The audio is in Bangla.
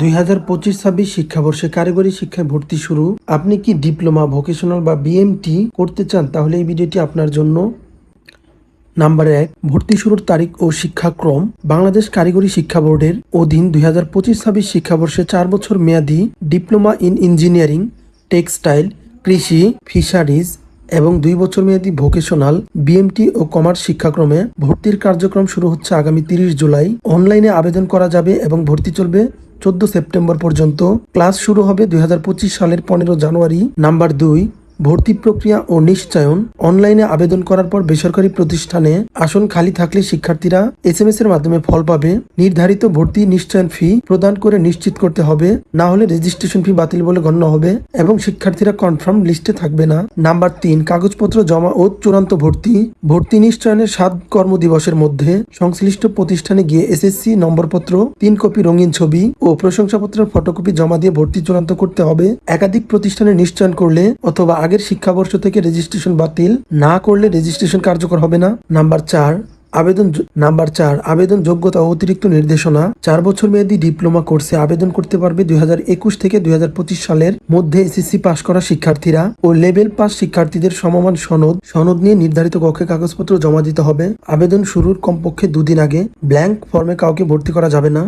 দুই হাজার পঁচিশ ছাব্বিশ শিক্ষাবর্ষে কারিগরি শিক্ষায় ভর্তি শুরু। আপনি কি ডিপ্লোমা, ভোকেশনাল বা বিএমটি করতে চান, তাহলে এই ভিডিওটি আপনার জন্য। নাম্বার এক, ভর্তি শুরুর তারিখ ও শিক্ষাক্রম। বাংলাদেশ কারিগরি শিক্ষা বোর্ডের অধীন দুই হাজার পঁচিশ ছাব্বিশ শিক্ষাবর্ষে চার বছর মেয়াদী ডিপ্লোমা ইন ইঞ্জিনিয়ারিং, টেক্সটাইল, কৃষি, ফিশারিজ এবং দুই বছর মেয়াদী ভোকেশনাল, বিএমটি ও কমার্স শিক্ষাক্রমে ভর্তির কার্যক্রম শুরু হচ্ছে আগামী তিরিশ জুলাই। অনলাইনে আবেদন করা যাবে এবং ভর্তি চলবে চোদ্দ সেপ্টেম্বর পর্যন্ত ক্লাস শুরু হবে দুই হাজার পঁচিশ সালের পনেরো জানুয়ারি। নাম্বার দুই ভর্তি প্রক্রিয়া ও নিশ্চয়ন, অনলাইনে আবেদন করার পর বেসরকারি প্রতিষ্ঠানে আসন খালি থাকলে শিক্ষার্থীরা এস এম এস এর মাধ্যমে ফল পাবে। নির্ধারিত ভর্তি নিশ্চয়ন ফি প্রদান করে নিশ্চিত করতে হবে, না হলে রেজিস্ট্রেশন ফি বাতিল বলে গণ্য হবে এবং শিক্ষার্থীরা কনফার্ম লিস্টে থাকবে না। নাম্বার তিন, কাগজপত্র জমা ও চূড়ান্ত ভর্তি। ভর্তি নিশ্চয়নের সাত কর্মদিবসের মধ্যে সংশ্লিষ্ট প্রতিষ্ঠানে গিয়ে এসএসসি নম্বরপত্র, তিন কপি রঙিন ছবি ও প্রশংসাপত্রের ফটোকপি জমা দিয়ে ভর্তি চূড়ান্ত করতে হবে। একাধিক প্রতিষ্ঠানে নিশ্চয়ন করলে অথবা আগের শিক্ষাবর্ষ থেকে রেজিস্ট্রেশন বাতিল না করলে রেজিস্ট্রেশন কার্যকর হবে না। নাম্বার চার, আবেদন নাম্বার চার, আবেদন যোগ্যতা অতিরিক্ত নির্দেশনা। চার বছর মেয়াদী ডিপ্লোমা কোর্সে আবেদন করতে পারবে দুই হাজার একুশ থেকে দুই হাজার পঁচিশ সালের মধ্যে এসএসসি পাশ করা শিক্ষার্থীরা ও লেভেল পাস শিক্ষার্থীদের সমমান সনদ সনদ নিয়ে নির্ধারিত কক্ষে কাগজপত্র জমা দিতে হবে। আবেদন শুরুর কমপক্ষে দুদিন আগে ব্ল্যাঙ্ক ফর্মে কাউকে ভর্তি করা যাবে না।